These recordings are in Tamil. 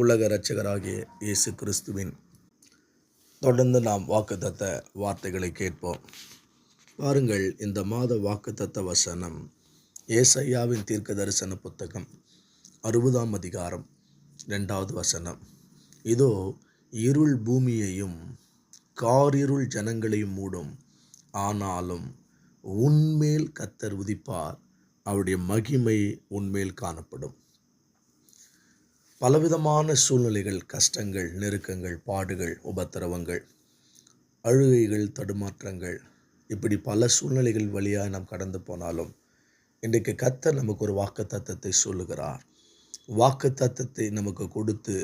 உலக இரட்சகராகிய இயேசு கிறிஸ்துவின் தொடர்ந்து நாம் வாக்குத்தத்த வார்த்தைகளை கேட்போம். பாருங்கள் இந்த மாத வாக்குத்தத்த வசனம் ஏசையாவின் தீர்க்க தரிசன புத்தகம் அறுபதாம் அதிகாரம் ரெண்டாவது வசனம். இதோ இருள் பூமியையும் காரிருள் ஜனங்களையும் மூடும். ஆனாலும் உன்மேல் கத்தர் உதிப்பார். அவருடைய மகிமை உன்மேல் காணப்படும். பலவிதமான சூழ்நிலைகள் கஷ்டங்கள் நெருக்கங்கள் பாடுகள் உபத்திரவங்கள் அழுகைகள் தடுமாற்றங்கள் இப்படி பல சூழ்நிலைகள் வழியாக நாம் கடந்து போனாலும் இன்றைக்கு கத்தர் நமக்கு ஒரு வாக்கு தத்தத்தை சொல்லுகிறார். வாக்கு தத்தத்தை நமக்கு கொடுத்து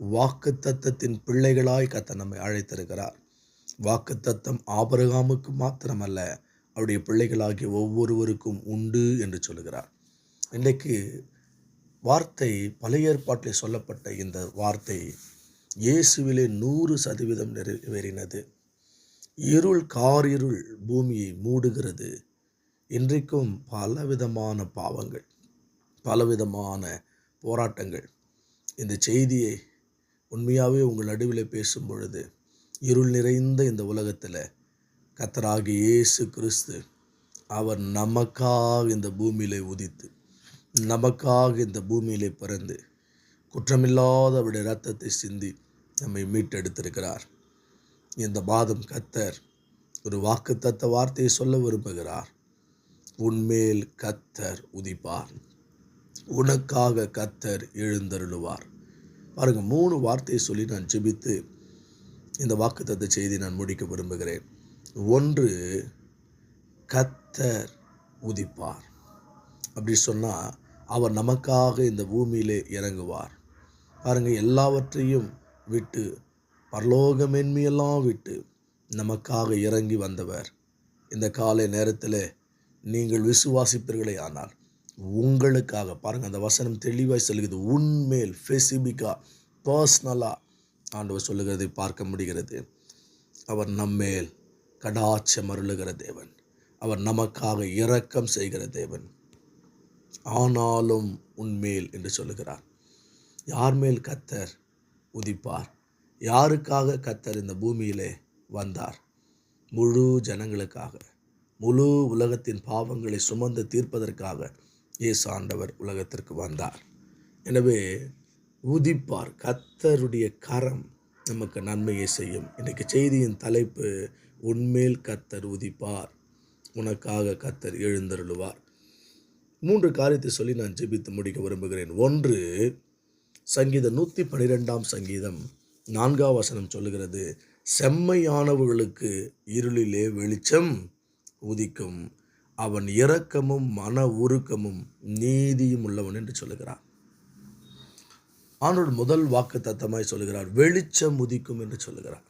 வாக்கு தத்தத்தின் பிள்ளைகளாய் கத்த நம்மை அழைத்திருக்கிறார். வாக்கு தத்தம் ஆபரகாமுக்கு மாத்திரமல்ல அவருடைய பிள்ளைகளாகிய ஒவ்வொருவருக்கும் உண்டு என்று சொல்லுகிறார். இன்றைக்கு வார்த்தை பழைய ஏற்பாட்டில் சொல்லப்பட்ட இந்த வார்த்தை இயேசுவிலே நூறு சதவீதம் நிறைவேறினது இருள் காரிருள் பூமியை மூடுகிறது. இன்றைக்கும் பலவிதமான பாவங்கள் பலவிதமான போராட்டங்கள். இந்த செய்தியை உண்மையாகவே உங்கள் நடுவில் பேசும் பொழுது இருள் நிறைந்த இந்த உலகத்தில் கத்தராகி இயேசு கிறிஸ்து அவர் நமக்காக இந்த பூமியிலே உதித்து நமக்காக இந்த பூமியிலே பிறந்து குற்றமில்லாத அவருடைய ரத்தத்தை சிந்தி நம்மை மீட்டெடுத்திருக்கிறார். இந்த மாதம் கத்தர் ஒரு வாக்கு தத்த வார்த்தையை சொல்ல விரும்புகிறார். உன்மேல் கத்தர் உதிப்பார். உனக்காக கத்தர் எழுந்தருளுவார். பாருங்க மூணு வார்த்தையை சொல்லி நான் ஜெபித்து இந்த வாக்குத்தத்த செய்தி நான் முடிக்க விரும்புகிறேன். ஒன்று கத்தர் உதிப்பார். அப்படி சொன்னால் அவர் நமக்காக இந்த பூமியிலே இறங்குவார். பாருங்கள் எல்லாவற்றையும் விட்டு பரலோக மென்மையெல்லாம் விட்டு நமக்காக இறங்கி வந்தவர். இந்த காலை நேரத்தில் நீங்கள் விசுவாசிப்பீர்களே ஆனால் உங்களுக்காக பாருங்கள் அந்த வசனம் தெளிவாக சொல்கிறது உண்மேல் ஃபெசிபிக்காக பர்சனலாக ஆண்டவர் சொல்லுகிறதை பார்க்க முடிகிறது. அவர் நம்மேல் கடாச்சம் அருளுகிற தேவன். அவர் நமக்காக இரக்கம் செய்கிற தேவன். ஆனாலும் உன்மேல் என்று சொல்லுகிறார். யார் மேல் கத்தர் உதிப்பார்? யாருக்காக கத்தர் இந்த பூமியிலே வந்தார்? முழு ஜனங்களுக்காக முழு உலகத்தின் பாவங்களை சுமந்து தீர்ப்பதற்காக இயேசு ஆண்டவர் உலகத்திற்கு வந்தார். எனவே உதிப்பார். கத்தருடைய கரம் நமக்கு நன்மையை செய்யும். இன்றைக்கு செய்தியின் தலைப்பு உன்மேல் கத்தர் உதிப்பார். உனக்காக கத்தர் எழுந்தருளுவார். மூன்று காரியத்தை சொல்லி நான் ஜெபித்து முடிக்க விரும்புகிறேன். ஒன்று சங்கீதம் நூற்றி பனிரெண்டாம் சங்கீதம் நான்காம் வசனம் சொல்லுகிறது செம்மையானவர்களுக்கு இருளிலே வெளிச்சம் உதிக்கும். அவன் இரக்கமும் மன உருக்கமும் நீதியும் உள்ளவன் என்று சொல்லுகிறான் ஆனோடு முதல் வாக்கு தத்தமாய் சொல்லுகிறார் வெளிச்சம் உதிக்கும் என்று சொல்லுகிறார்.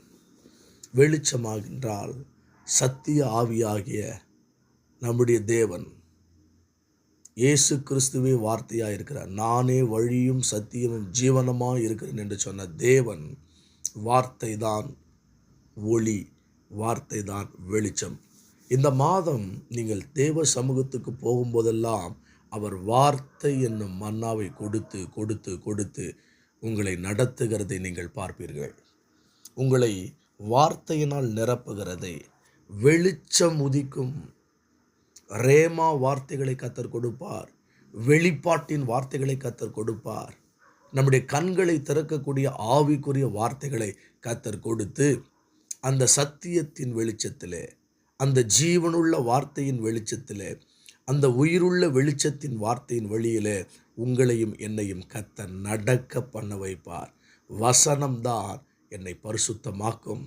வெளிச்சமாகின்றால் சத்திய ஆவியாகிய நம்முடைய தேவன் இயேசு கிறிஸ்துவே வார்த்தையாக இருக்கிறார் நானே வழியும் சத்தியமும் ஜீவனமாக இருக்கிறேன் என்று சொன்ன தேவன் வார்த்தை தான் ஒளி வார்த்தை தான் வெளிச்சம். இந்த மாதம் நீங்கள் தேவ சமூகத்துக்கு போகும்போதெல்லாம் அவர் வார்த்தை என்னும் மன்னாவை கொடுத்து கொடுத்து கொடுத்து உங்களை நடத்துகிறதை நீங்கள் பார்ப்பீர்கள். உங்களை வார்த்தையினால் நிரப்புகிறதை வெளிச்சம் உதிக்கும் ரேமா வார்த்தைகளை கத்தர் கொடுப்பார். வெளிப்பாட்டின் வார்த்தைகளை கத்தர் கொடுப்பார். நம்முடைய கண்களை திறக்கக்கூடிய ஆவிக்குரிய வார்த்தைகளை கத்தர் கொடுத்து அந்த சத்தியத்தின் வெளிச்சத்தில் அந்த ஜீவனுள்ள வார்த்தையின் வெளிச்சத்தில் அந்த உயிருள்ள வெளிச்சத்தின் வார்த்தையின் வழியில் உங்களையும் என்னையும் கத்த நடக்க பண்ண வைப்பார். வசனம்தான் என்னை பரிசுத்தமாக்கும்.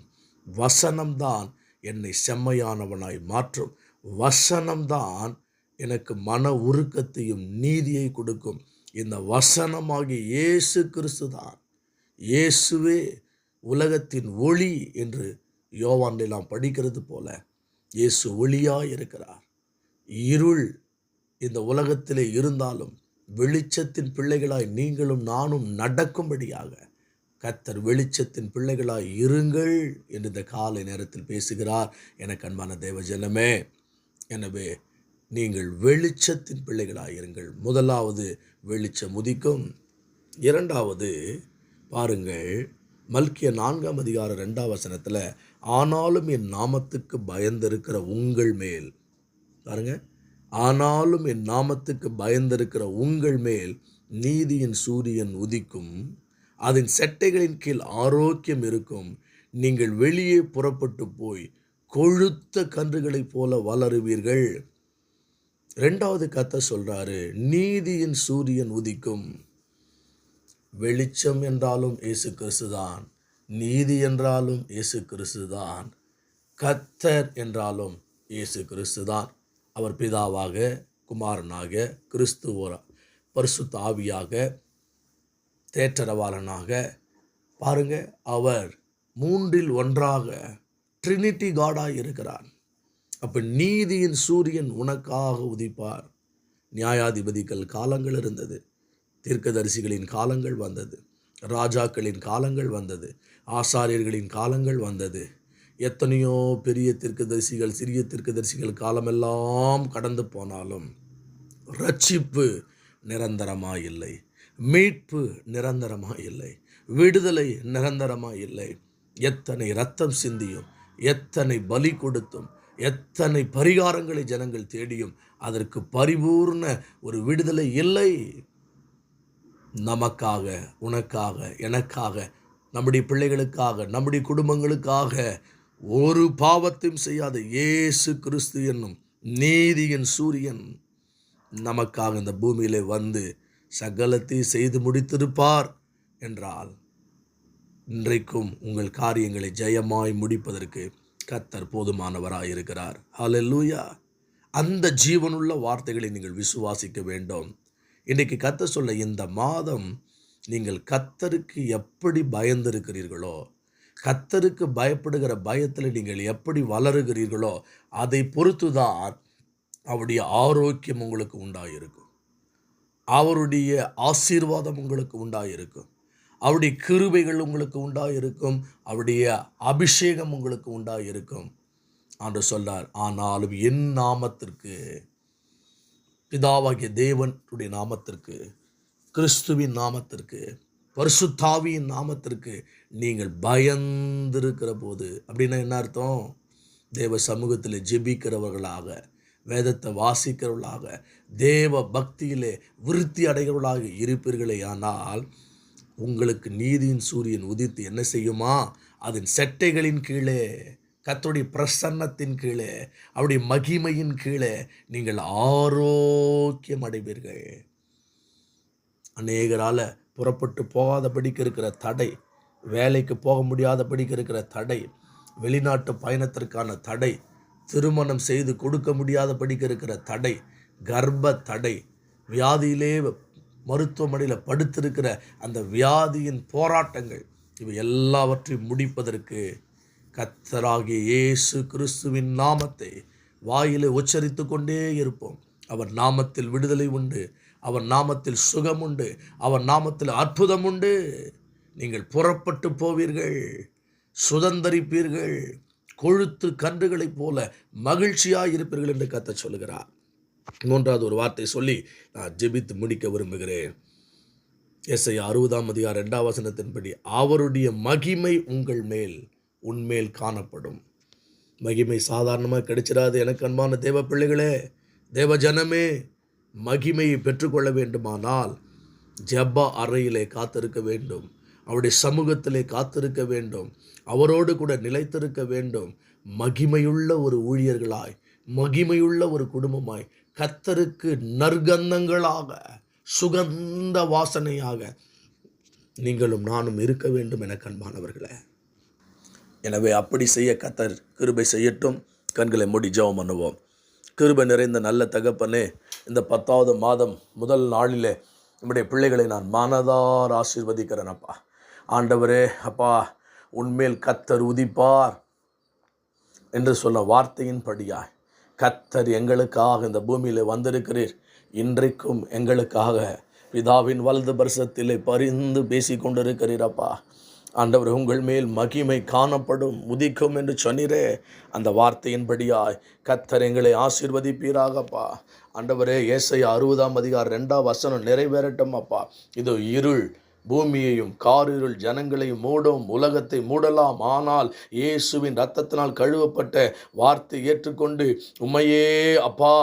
வசனம்தான் என்னை செம்மையானவனாய் மாற்றும். வசனம்தான் எனக்கு மன உருக்கத்தையும் நீதியை கொடுக்கும். இந்த வசனமாகிய இயேசு கிறிஸ்து தான். இயேசுவே உலகத்தின் ஒளி என்று யோவானில் நாம் படிக்கிறது போல இயேசு ஒளியாக இருக்கிறார். இருள் இந்த உலகத்திலே இருந்தாலும் வெளிச்சத்தின் பிள்ளைகளாய் நீங்களும் நானும் நடக்கும்படியாக கத்தர் வெளிச்சத்தின் பிள்ளைகளாய் இருங்கள் என்று இந்த காலை நேரத்தில் பேசுகிறார். எனக்கு அன்பான தேவ ஜனமே எனவே நீங்கள் வெளிச்சத்தின் பிள்ளைகளாயிருங்கள். முதலாவது வெளிச்சம் உதிக்கும். இரண்டாவது பாருங்கள் மல்கிய நான்காம் அதிகாரம் ரெண்டாம் வசனத்தில் ஆனாலும் என் நாமத்துக்கு பயந்திருக்கிற உங்கள் மேல் பாருங்க. ஆனாலும் என் நாமத்துக்கு பயந்திருக்கிற உங்கள் மேல் நீதியின் சூரியன் உதிக்கும். அதன் செட்டைகளின் கீழ் ஆரோக்கியம் இருக்கும். நீங்கள் வெளியே புறப்பட்டு போய் கொழுத்த கன்றுகளைப் போல வளருவீர்கள். ரெண்டாவது கத்தை சொல்றாரு நீதியின் சூரியன் உதிக்கும். வெளிச்சம் என்றாலும் இயேசு கிறிஸ்துதான். நீதி என்றாலும் இயேசு கிறிஸ்துதான். கத்தர் என்றாலும் இயேசு கிறிஸ்துதான். அவர் பிதாவாக குமாரனாக கிறிஸ்துவ பரிசுத்த ஆவியாக தேற்றரவாளனாக. பாருங்க அவர் மூன்றில் ஒன்றாக ட்ரினிட்டி காடாக இருக்கிறார் அப்போ நீதியின் சூரியன் உனக்காக உதிப்பார். நியாயாதிபதிகள் காலங்கள் இருந்தது. தீர்க்கதரிசிகளின் காலங்கள் வந்தது. ராஜாக்களின் காலங்கள் வந்தது. ஆசாரியர்களின் காலங்கள் வந்தது. எத்தனையோ பெரிய தீர்க்கதரிசிகள் சிறிய தீர்க்கதரிசிகள் காலமெல்லாம் கடந்து போனாலும் ரட்சிப்பு நிரந்தரமாக இல்லை. மீட்பு நிரந்தரமாக இல்லை. விடுதலை நிரந்தரமாக இல்லை. எத்தனை ரத்தம் சிந்தியும் எத்தனை பலி கொடுத்தும் எத்தனை பரிகாரங்களை ஜனங்கள் தேடியும் அதற்கு பரிபூர்ண ஒரு விடுதலை இல்லை. நமக்காக உனக்காக எனக்காக நம்முடைய பிள்ளைகளுக்காக நம்முடைய குடும்பங்களுக்காக ஒரு பாவத்தையும் செய்யாத இயேசு கிறிஸ்து என்னும் நீதியின் சூரியன் நமக்காக இந்த பூமியிலே வந்து சகலத்தை செய்து முடித்திருப்பார் என்றால் இன்றைக்கும் உங்கள் காரியங்களை ஜெயமாய் முடிப்பதற்கு கத்தர் போதுமானவராக இருக்கிறார் ஹலெல்லூயா அந்த ஜீவனுள்ள வார்த்தைகளை நீங்கள் விசுவாசிக்க வேண்டும். இன்றைக்கு கத்த சொல்ல இந்த மாதம் நீங்கள் கத்தருக்கு எப்படி பயந்திருக்கிறீர்களோ கத்தருக்கு பயப்படுகிற பயத்தில் நீங்கள் எப்படி வளருகிறீர்களோ அதை பொறுத்துதான் அவருடைய ஆரோக்கியம் உங்களுக்கு உண்டாயிருக்கும். அவருடைய ஆசீர்வாதம் உங்களுக்கு உண்டாயிருக்கும். அவருடைய கிருபைகள் உங்களுக்கு உண்டாக இருக்கும் அவருடைய அபிஷேகம் உங்களுக்கு உண்டாக இருக்கும் என்று சொல்றார் ஆனாலும் என் நாமத்திற்கு பிதாவாகிய தேவனுடைய நாமத்திற்கு கிறிஸ்துவின் நாமத்திற்கு பரிசுத்தாவியின் நாமத்திற்கு நீங்கள் பயந்திருக்கிற போது அப்படின்னா என்ன அர்த்தம்? தேவ சமூகத்தில் ஜெபிக்கிறவர்களாக வேதத்தை வாசிக்கிறவர்களாக தேவ பக்தியிலே விருத்தி அடைகிறவர்களாக இருப்பீர்களே ஆனால் உங்களுக்கு நீதியின் சூரியன் உதித்து என்ன செய்யுமா? அதன் செட்டைகளின் கீழே கர்த்தருடைய பிரசன்னத்தின் கீழே அவருடைய மகிமையின் கீழே நீங்கள் ஆரோக்கியம் அடைவீர்கள். அநேகரால் புறப்பட்டு போகாதபடிக்கு இருக்கிற தடை வேலைக்கு போக முடியாதபடிக்கு இருக்கிற தடை வெளிநாட்டு பயணத்திற்கான தடை திருமணம் செய்து கொடுக்க முடியாதபடிக்கு இருக்கிற தடை கர்ப்ப தடை வியாதியிலே மருத்துவமனையில் படுத்திருக்கிற அந்த வியாதியின் போராட்டங்கள் இவை எல்லாவற்றையும் முடிப்பதற்கு கத்தராகிய இயேசு கிறிஸ்துவின் நாமத்தை வாயிலே உச்சரித்து கொண்டே இருப்போம். அவர் நாமத்தில் விடுதலை உண்டு அவர் நாமத்தில் சுகம் உண்டு அவர் நாமத்தில் அற்புதம் உண்டு. நீங்கள் புறப்பட்டு போவீர்கள் சுதந்தரிப்பீர்கள் கொழுத்து கன்றுகளைப் போல மகிழ்ச்சியாக இருப்பீர்கள் என்று கத்த சொல்கிறார் மூன்றாவது ஒரு வார்த்தை சொல்லி நான் ஜெபித்து முடிக்க விரும்புகிறேன். எஸ்ஐ அறுபதாம் அதிகாரம் ரெண்டாம் வசனத்தின்படி அவருடைய மகிமை உங்கள் மேல் உன்மேல் காணப்படும். மகிமை சாதாரணமாக கிடைச்சிடாது எனக்கு அன்பான தேவ பிள்ளைகளே. தேவ ஜனமே மகிமையை பெற்றுக்கொள்ள வேண்டுமானால் ஜெப அறையிலே காத்திருக்க வேண்டும். அவருடைய சமூகத்திலே காத்திருக்க வேண்டும். அவரோடு கூட நிலைத்திருக்க வேண்டும். மகிமையுள்ள ஒரு ஊழியர்களாய் மகிமையுள்ள ஒரு குடும்பமாய் கத்தருக்கு நற்கந்தங்களாக சுகந்த வாசனையாக நீங்களும் நானும் இருக்க வேண்டும் என கண்பானவர்களே. எனவே அப்படி செய்ய கத்தர் கிருபை செய்யட்டும். கண்களை மூடி ஜெபம் பண்ணுவோம். கிருபை நிறைந்த நல்ல தகப்பனே இந்த பத்தாவது மாதம் முதல் நாளிலே நம்முடைய பிள்ளைகளை நான் மனதார் ஆசீர்வதிக்கிறேன் அப்பா. ஆண்டவரே அப்பா உன்மேல் கத்தர் உதிப்பார் என்று சொன்ன வார்த்தையின் படியாய் கத்தர் எங்களுக்காக இந்த பூமியில் வந்திருக்கிறீர். இன்றைக்கும் எங்களுக்காக பிதாவின் வலது பரிசத்திலே பரிந்து பேசி கொண்டிருக்கிறீரப்பா ஆண்டவர் உங்கள் மேல் மகிமை காணப்படும் உதிக்கும் என்று சொன்னீரே. அந்த வார்த்தையின்படியாய் கத்தர் எங்களை ஆசீர்வதிப்பீராகப்பா ஆண்டவரே ஏசை அறுபதாம் அதிகார் ரெண்டாம் வசனம் நிறைவேறட்டும் அப்பா. இது இருள் பூமியையும் காரிருள் ஜனங்களையும் மூடும் உலகத்தை மூடலாம். ஆனால் இயேசுவின் ரத்தத்தினால் கழுவப்பட்ட வார்த்தை ஏற்றுக்கொண்டு உம்மையே அப்பா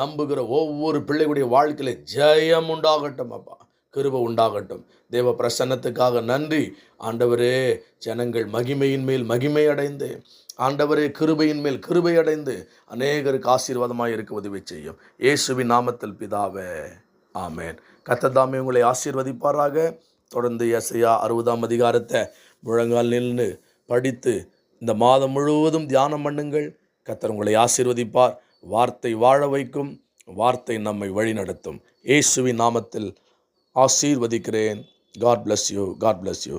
நம்புகிற ஒவ்வொரு பிள்ளைகளுடைய வாழ்க்கையில ஜெயம் உண்டாகட்டும் அப்பா கிருப உண்டாகட்டும். தேவ பிரசன்னத்துக்காக நன்றி. ஆண்டவரே ஜனங்கள் மகிமையின் மேல் மகிமை அடைந்து ஆண்டவரே கிருபையின் மேல் கிருபை அடைந்து அநேகருக்கு ஆசீர்வாதமாக இருக்க உதவி செய்யும். இயேசுவின் நாமத்தில் பிதாவே ஆமேன். கத்ததாமே உங்களை ஆசீர்வதிப்பாராக. தொடர்ந்து எஸ்ஐயா அறுபதாம் அதிகாரத்தை முழங்கால் நின்று படித்து இந்த மாதம் முழுவதும் தியானம் பண்ணுங்கள். கத்தர் உங்களை ஆசீர்வதிப்பார். வார்த்தை வாழ வைக்கும். வார்த்தை நம்மை வழிநடத்தும் இயேசுவின் நாமத்தில் ஆசீர்வதிக்கிறேன். God bless you God bless you